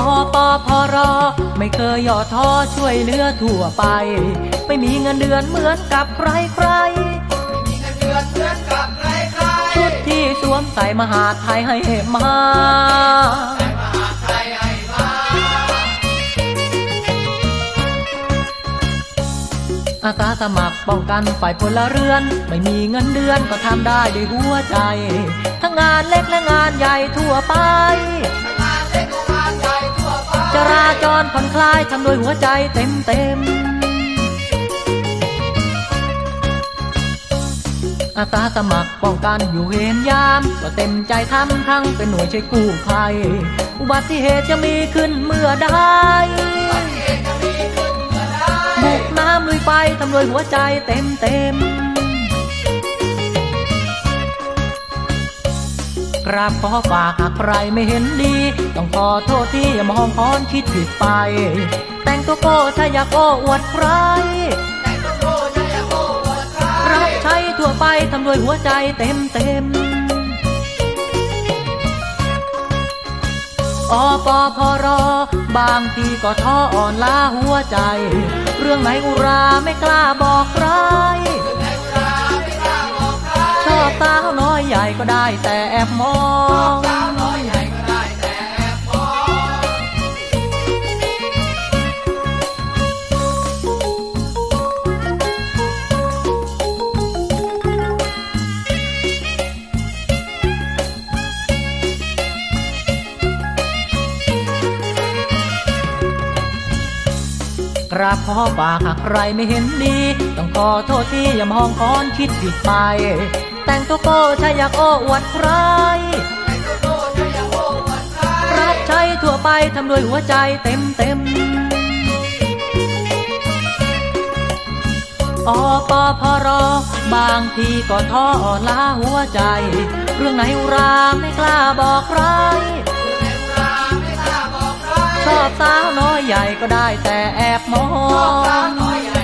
อปอพอรอ ไม่เคยย่อท้อช่วยเหลือทั่วไป ไม่มีเงินเดือนเหมือนกับใครใครมีเงินเดือนเหมือนกับใครใครชุดที่สวมใส่มหาไทยให้มาแต่มหาใครให้มาอาสาสมัครป้องกันฝ่ายพลเรือน ไม่มีเงินเดือนก็ทำได้ด้วยหัวใจ ทั้งงานเล็กและงานใหญ่ทั่วไปงานเล็ก จราจรผ่อนคลายทำโดวยหัวใจเต็มเต็มอาสาสมัครป้องกันอยู่เวรยาม ก็เต็มใจทำทั้งเป็นหน่วยช่วยกู้ภัย อุบัติเหตุจะมีขึ้นเมื่อใดเหตุจะมีขึ้นเมื่อใดบุกน้ำลุยไปทำโดวยหัวใจเต็มเต็ม กราบขอฝากหากใครไม่เห็นดี ต้องขอโทษที่อย่ามองคอนคิดผิดไป แต่งตัวโก้ถ้าอยากโอ้อวดใครแต่ต้องโง่จะอย่าโง่อวดใครรับใช้ทั่วไปทำด้วยหัวใจเต็มเต็มอปอพอรอบางทีก็ท้ออ่อนล้าหัวใจ เรื่องไหนอุราไม่กล้าบอกใครใได้แต่แอบมองสาวน้อยใหญ่ก็ได้แต่แอบมองกราบขอฝากหากใครไม่เห็นดี ต้องขอโทษที่ยามองคอนคิดผิดไป แต่งตัวโก้ใช่อยากโอ้อวดใครแต่ต้องโง่จะอย่าโง่อวดใครรับใช้ทั่วไปทำด้วยหัวใจเต็มเต็มอปอพอรอบางทีก็ท้อล้าหัวใจ เรื่องไหนราไม่กล้าบอกใครในเวลาไม่กล้าบอกใครชอบสาวน้อยใหญ่ก็ได้แต่แอบมอชอบสาวงน้อยใหญ่